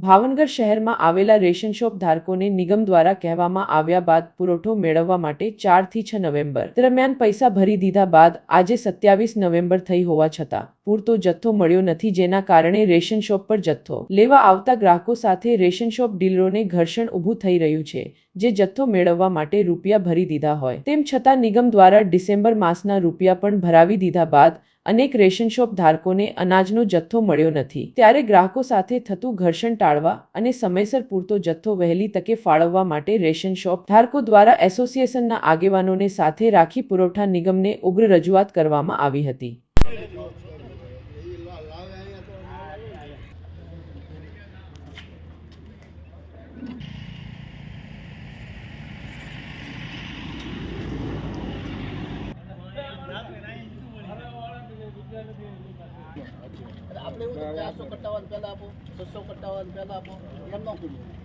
ભાવનગર શહેરમાં આવેલા ration shop ધારકોને નિગમ દ્વારા કહેવામાં આવ્યા બાદ પુરવઠો મેળવવા માટે ચારથી છ નવેમ્બર દરમિયાન પૈસા ભરી દીધા બાદ આજે સત્યાવીસ નવેમ્બર થઈ હોવા છતાં પૂરતો જથ્થો મળ્યો નથી જેના કારણે રેશન શોપ પર જથ્થો લેવા આવતા ગ્રાહકો સાથે રેશન શોપ ડીલરોને ઘર્ષણ ઊભું થઈ રહ્યું છે, જે જથ્થો મેળવવા માટે રૂપિયા ભરી દીધા હોય. તેમ છતાં નિગમ દ્વારા ડિસેમ્બર માસના રૂપિયા પણ ભરાવી દીધા બાદ અનેક રેશન શોપ ધારકોને અનાજનો જથ્થો મળ્યો નથી. ત્યારે ગ્રાહકો સાથે થતું ઘર્ષણ ટાળવા અને સમયસર પૂરતો જથ્થો વહેલી તકે ફાળવવા માટે રેશન શોપ ધારકો દ્વારા એસોસિએશનના આગેવાનોને સાથે રાખી પુરવઠા નિગમને ઉગ્ર રજૂઆત કરવામાં આવી હતી. આપણે એવું છે ચારસો કટ્ટાવાન પહેલા આપો છસો કટ્ટાવાન પહેલા આપો એમ ન કીધું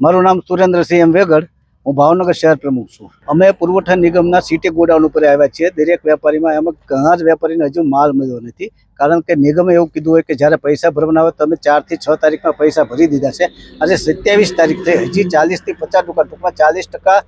મારું નામ સુરેન્દ્રસિંહ એમ વેગડ. હું ભાવનગર શહેર પ્રમુખ છું. અમે પુરવઠા નિગમના સિટી ગોડાઉન ઉપર આવ્યા છીએ. દરેક વેપારીમાં એમાં ઘણા જ વેપારીને હજુ માલ મળ્યો નથી. કારણ કે નિગમે એવું કીધું હોય કે જ્યારે પૈસા ભરવાના હોય તમે ચારથી છ તારીખમાં પૈસા ભરી દીધા છે. આજે સત્યાવીસ તારીખ થઈ. હજી ચાલીસથી પચાસ ટકા ટૂંકમાં ચાલીસ ટકા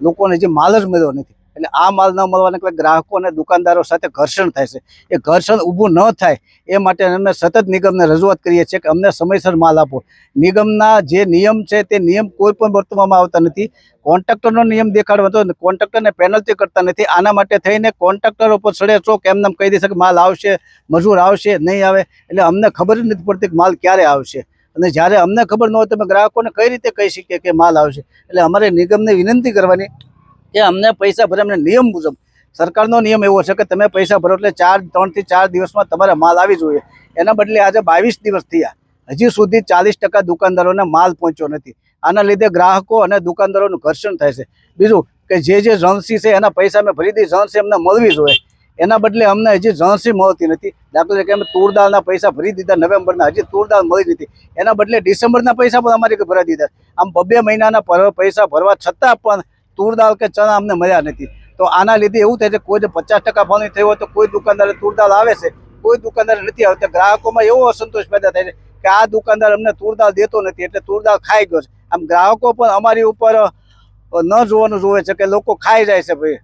લોકોને હજી માલ જ મળ્યો નથી. એટલે આ માલ ન મળવાને કારણે ગ્રાહકો અને દુકાનદારો સાથે ઘર્ષણ થાય છે. એ ઘર્ષણ ઊભું ન થાય એ માટે અમે સતત નિગમને રજૂઆત કરીએ છીએ કે અમને સમયસર માલ આપો. નિગમના જે નિયમ છે તે નિયમ કોઈ પણ વર્તવામાં આવતા નથી. કોન્ટ્રાક્ટરનો નિયમ દેખાડવા તો કોન્ટ્રાક્ટરને પેનલ્ટી કરતા નથી. આના માટે થઈને કોન્ટ્રાક્ટર ઉપર સડે ચોક એમને કહી દેશે કે માલ આવશે, મજૂર આવશે, નહીં આવે. એટલે અમને ખબર જ નથી પડતી કે માલ ક્યારે આવશે. અને જ્યારે અમને ખબર ન હોય તો અમે ગ્રાહકોને કઈ રીતે કહી શકીએ કે માલ આવશે? એટલે અમારે નિગમને વિનંતી કરવાની કે અમને પૈસા ભરે, અમને નિયમ મુજબ. સરકારનો નિયમ એવો છે કે તમે પૈસા ભરો એટલે ચાર, ત્રણથી ચાર દિવસમાં તમારે માલ આવી જોઈએ. એના બદલે આજે બાવીસ દિવસ થયા. હજી સુધી ચાલીસ ટકા દુકાનદારોને માલ પહોંચ્યો નથી. આના લીધે ગ્રાહકો અને દુકાનદારોનું ઘર્ષણ થાય છે. બીજું કે જે જે રણસી છે એના પૈસા અમે ભરી દીધી રણસી અમને મળવી જોઈએ. એના બદલે અમને હજી રણસી મળતી નથી. દાખલા તરીકે અમે તુરદાળના પૈસા ભરી દીધા નવેમ્બરના. હજી તુરદાળ મળી નથી. એના બદલે ડિસેમ્બરના પૈસા પણ અમારી ભરાઈ દીધા. આમ બબે મહિનાના પૈસા ભરવા છતાં પણ તૂર દાળ કે ચણા અમને મળ્યા નથી. તો આના લીધે એવું થાય છે કોઈ જો પચાસ ટકા ભાવની થઈ હોય તો કોઈ દુકાનદારે તૂર દાળ આવે છે, કોઈ દુકાનદાર નથી આવતા ગ્રાહકોમાં એવો અસંતોષ પેદા થાય છે કે આ દુકાનદાર અમને તૂર દાળ દેતો નથી, એટલે તૂર દાળ ખાઈ ગયો છે. આમ ગ્રાહકો પણ અમારી ઉપર ન જોવાનું જોવે છે કે લોકો ખાઈ જાય છે ભાઈ.